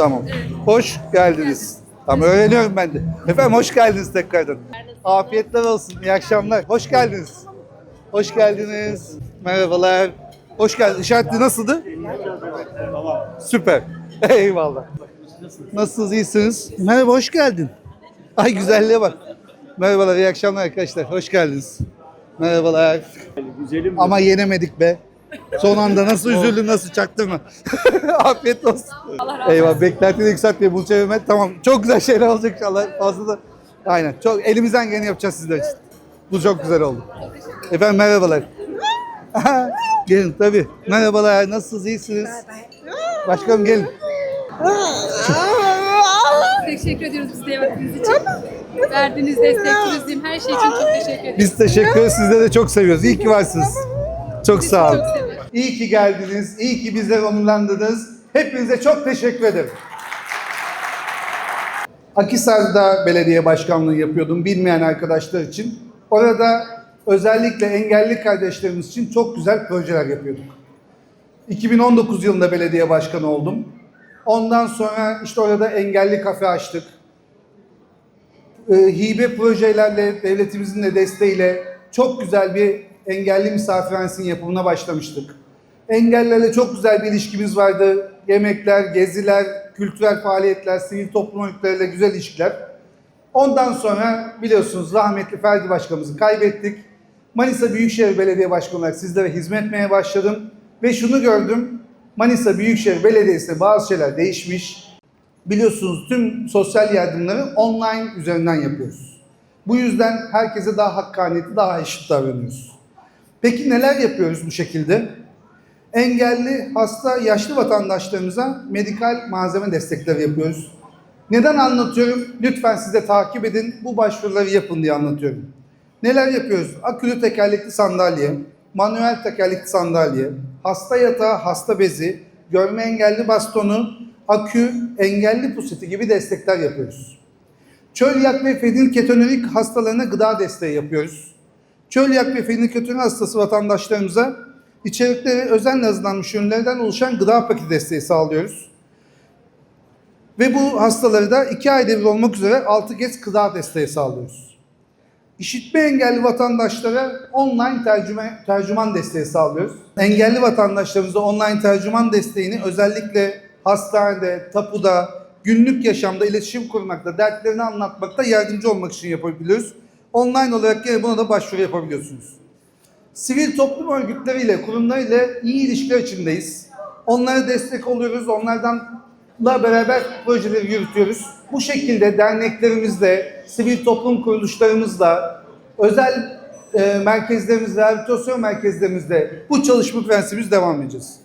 Tamam. Hoş geldiniz. Tamam öğreniyorum ben de. Efendim hoş geldiniz tekrardan. Afiyetler olsun. İyi akşamlar. Hoş geldiniz. Hoş geldiniz. Merhabalar. Hoş geldiniz. İşaretli nasıldı? Süper. Eyvallah. Nasılsınız? iyisiniz? Merhaba, hoş geldin. Ay güzelliğe bak. Merhabalar, iyi akşamlar arkadaşlar. Hoş geldiniz. Merhabalar. Güzelim Ama yenemedik be. Son anda nasıl üzüldüm, nasıl çaktırma. Afiyet olsun. Allah razı Eyvah, beklentini yükseltmeye bu çevirme. Tamam, çok güzel şeyler olacak inşallah. Fazla da. Aynen, çok elimizden geleni yapacağız sizler için. Bu çok güzel oldu. Efendim merhabalar. gelin tabii. Merhabalar, nasılsınız, iyisiniz? Başkanım gelin. Teşekkür ediyoruz bizi davetiniz için. Verdiğiniz destek, turizm, her şey için çok teşekkür ediyoruz. Biz teşekkür ederiz. Sizleri de çok seviyoruz. İyi ki varsınız. Çok sağ olun. İyi ki geldiniz. İyi ki bizleri onurlandırdınız. Hepinize çok teşekkür ederim. Akisar'da belediye başkanlığı yapıyordum bilmeyen arkadaşlar için. Orada özellikle engelli kardeşlerimiz için çok güzel projeler yapıyorduk. 2019 yılında belediye başkanı oldum. Ondan sonra işte orada engelli kafe açtık. Ee, hibe projelerle, devletimizin de desteğiyle çok güzel bir engelli misafirhanesinin yapımına başlamıştık. Engellerle çok güzel bir ilişkimiz vardı. Yemekler, geziler, kültürel faaliyetler, sivil toplum örgütleriyle güzel ilişkiler. Ondan sonra biliyorsunuz rahmetli Ferdi Başkanımızı kaybettik. Manisa Büyükşehir Belediye Başkanı olarak sizlere hizmet etmeye başladım. Ve şunu gördüm, Manisa Büyükşehir Belediyesi'nde bazı şeyler değişmiş. Biliyorsunuz tüm sosyal yardımları online üzerinden yapıyoruz. Bu yüzden herkese daha hakkaniyetli, daha eşit davranıyoruz. Peki neler yapıyoruz bu şekilde? Engelli, hasta, yaşlı vatandaşlarımıza medikal malzeme destekleri yapıyoruz. Neden anlatıyorum? Lütfen siz de takip edin. Bu başvuruları yapın diye anlatıyorum. Neler yapıyoruz? Akülü tekerlekli sandalye, manuel tekerlekli sandalye, hasta yatağı, hasta bezi, görme engelli bastonu, akü, engelli puseti gibi destekler yapıyoruz. Çölyak ve fenilketonurik hastalarına gıda desteği yapıyoruz. Çölyak ve fenilketonurik hastası vatandaşlarımıza içerikleri özenle hazırlanmış ürünlerden oluşan gıda paketi desteği sağlıyoruz. Ve bu hastaları da iki ayda bir olmak üzere 6 kez gıda desteği sağlıyoruz. İşitme engelli vatandaşlara online tercüme, tercüman desteği sağlıyoruz. Engelli vatandaşlarımıza online tercüman desteğini özellikle hastanede, tapuda, günlük yaşamda iletişim kurmakta, dertlerini anlatmakta yardımcı olmak için yapabiliyoruz. Online olarak yine buna da başvuru yapabiliyorsunuz. Sivil toplum örgütleriyle, kurumlarıyla iyi ilişkiler içindeyiz. Onlara destek oluyoruz, onlardan da beraber projeleri yürütüyoruz. Bu şekilde derneklerimizle, sivil toplum kuruluşlarımızla, özel e, merkezlerimizle, rehabilitasyon merkezlerimizle bu çalışma prensibimiz devam edeceğiz.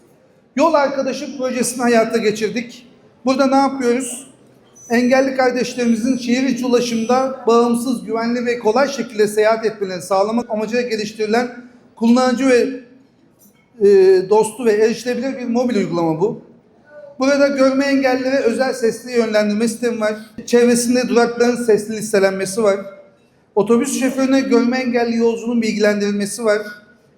Yol Arkadaşı projesini hayata geçirdik. Burada ne yapıyoruz? Engelli kardeşlerimizin şehir içi ulaşımda bağımsız, güvenli ve kolay şekilde seyahat etmelerini sağlamak amacıyla geliştirilen kullanıcı ve e, dostu ve erişilebilir bir mobil uygulama bu. Burada görme engellilere özel sesli yönlendirme sistemi var. Çevresinde durakların sesli listelenmesi var. Otobüs şoförüne görme engelli yolcunun bilgilendirilmesi var.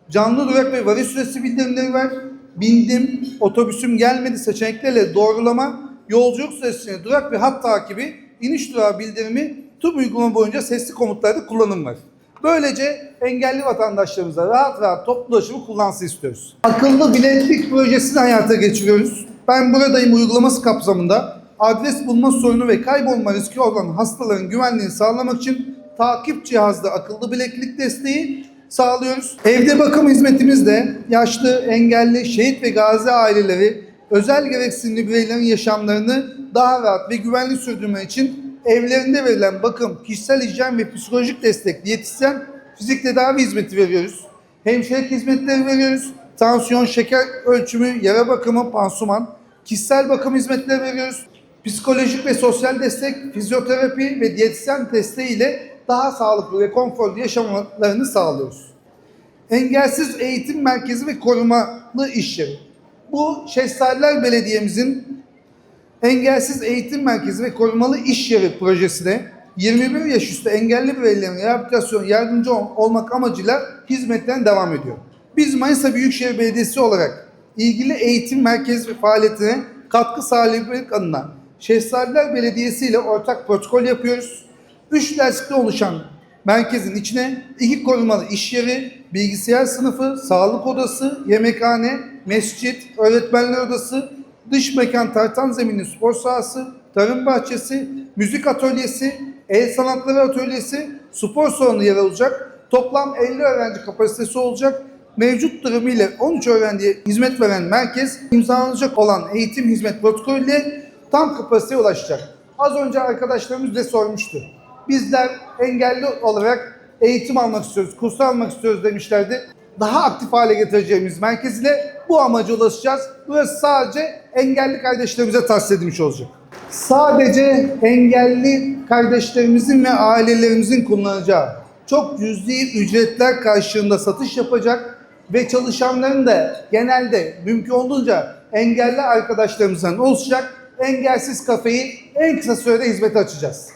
Canlı durak ve varış süresi bildirimleri var. Bindim, otobüsüm gelmedi seçenekleriyle doğrulama, yolculuk süresine durak ve hat takibi, iniş durağı bildirimi tüm uygulama boyunca sesli komutlarda kullanım var. Böylece engelli vatandaşlarımıza rahat rahat toplu ulaşımı kullansın istiyoruz. Akıllı biletlik projesini hayata geçiriyoruz. Ben buradayım uygulaması kapsamında adres bulma sorunu ve kaybolma riski olan hastaların güvenliğini sağlamak için takip cihazlı akıllı bileklik desteği sağlıyoruz. Evde bakım hizmetimiz de yaşlı, engelli, şehit ve gazi aileleri özel gereksinimli bireylerin yaşamlarını daha rahat ve güvenli sürdürmek için evlerinde verilen bakım, kişisel hijyen ve psikolojik destek, diyetisyen, fizik tedavi hizmeti veriyoruz. Hemşirelik hizmetleri veriyoruz. Tansiyon, şeker ölçümü, yara bakımı, pansuman, kişisel bakım hizmetleri veriyoruz. Psikolojik ve sosyal destek, fizyoterapi ve diyetisyen desteği ile daha sağlıklı ve konforlu yaşamalarını sağlıyoruz. Engelsiz Eğitim Merkezi ve Korumalı İş Yeri. Bu Şehzadeler Belediye'mizin Engelsiz Eğitim Merkezi ve Korumalı İş Yeri projesine 21 yaş üstü engelli bireylerin rehabilitasyon yardımcı ol- olmak amacıyla hizmetlerine devam ediyor. Biz Manisa Büyükşehir Belediyesi olarak ilgili eğitim merkezi faaliyetine katkı sağlayabilmek adına Şehzadeler Belediyesi ile ortak protokol yapıyoruz. Üç derslikte oluşan merkezin içine iki korumalı iş yeri, bilgisayar sınıfı, sağlık odası, yemekhane, mescit, öğretmenler odası, dış mekan tartan zeminli spor sahası, tarım bahçesi, müzik atölyesi, el sanatları atölyesi, spor salonu yer alacak. Toplam 50 öğrenci kapasitesi olacak. Mevcut durumu ile 13 öğrenciye hizmet veren merkez imzalanacak olan eğitim hizmet protokolüyle tam kapasiteye ulaşacak. Az önce arkadaşlarımız da sormuştu. Bizler engelli olarak eğitim almak istiyoruz, kurslar almak istiyoruz demişlerdi. Daha aktif hale getireceğimiz merkez ile bu amaca ulaşacağız. Burası sadece engelli kardeşlerimize tahsis edilmiş olacak. Sadece engelli kardeşlerimizin ve ailelerimizin kullanacağı çok cüzi ücretler karşılığında satış yapacak ve çalışanların da genelde mümkün olduğunca engelli arkadaşlarımızdan oluşacak engelsiz kafeyi en kısa sürede hizmete açacağız.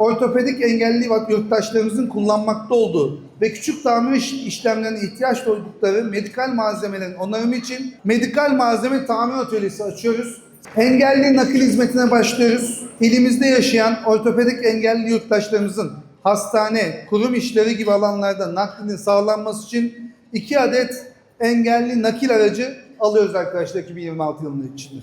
Ortopedik engelli yurttaşlarımızın kullanmakta olduğu ve küçük tamir iş- işlemlerine ihtiyaç duydukları medikal malzemelerin onarımı için medikal malzeme tamir atölyesi açıyoruz. Engelli nakil hizmetine başlıyoruz. İlimizde yaşayan ortopedik engelli yurttaşlarımızın hastane, kurum işleri gibi alanlarda naklinin sağlanması için iki adet engelli nakil aracı alıyoruz arkadaşlar 2026 yılının içinde.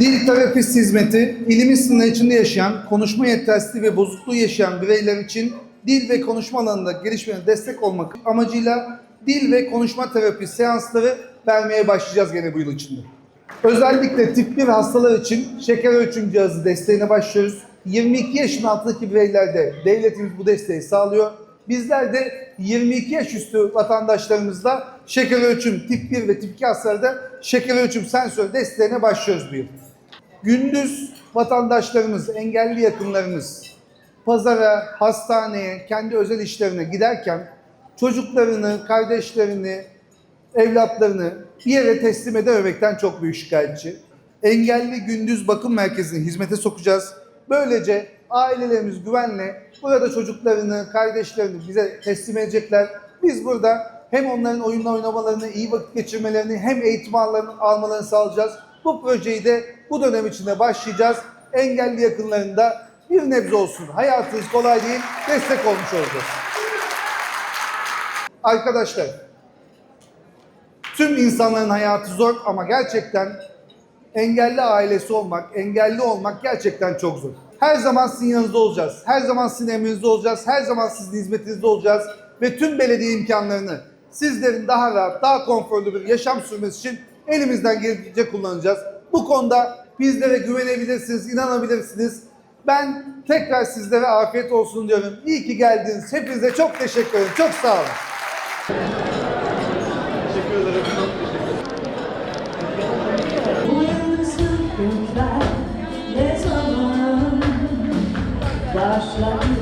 Dil terapist hizmeti, ilimiz sınırı içinde yaşayan, konuşma yetersizliği ve bozukluğu yaşayan bireyler için dil ve konuşma alanında gelişmene destek olmak amacıyla dil ve konuşma terapi seansları vermeye başlayacağız gene bu yıl içinde. Özellikle tip 1 hastalar için şeker ölçüm cihazı desteğine başlıyoruz. 22 yaşın altındaki bireylerde devletimiz bu desteği sağlıyor. Bizler de 22 yaş üstü vatandaşlarımızla şeker ölçüm tip 1 ve tip 2 hastalarda şeker ölçüm sensör desteğine başlıyoruz bu yıl. Gündüz vatandaşlarımız, engelli yakınlarımız pazara, hastaneye, kendi özel işlerine giderken çocuklarını, kardeşlerini, evlatlarını bir yere teslim edememekten çok büyük şikayetçi. Engelli gündüz bakım merkezini hizmete sokacağız. Böylece ailelerimiz güvenle burada çocuklarını, kardeşlerini bize teslim edecekler. Biz burada hem onların oyunla oynamalarını, iyi vakit geçirmelerini hem eğitim almalarını, sağlayacağız. Bu projeyi de bu dönem içinde başlayacağız. Engelli yakınlarında bir nebze olsun. Hayatınız kolay değil, destek olmuş olacağız. Arkadaşlar, Tüm insanların hayatı zor ama gerçekten engelli ailesi olmak, engelli olmak gerçekten çok zor. Her zaman sizin yanınızda olacağız. Her zaman sizin emrinizde olacağız. Her zaman sizin hizmetinizde olacağız. Ve tüm belediye imkanlarını sizlerin daha rahat, daha konforlu bir yaşam sürmesi için elimizden gelince kullanacağız. Bu konuda bizlere güvenebilirsiniz, inanabilirsiniz. Ben tekrar sizlere afiyet olsun diyorum. İyi ki geldiniz. Hepinize çok teşekkür ederim. Çok sağ olun. Salamat.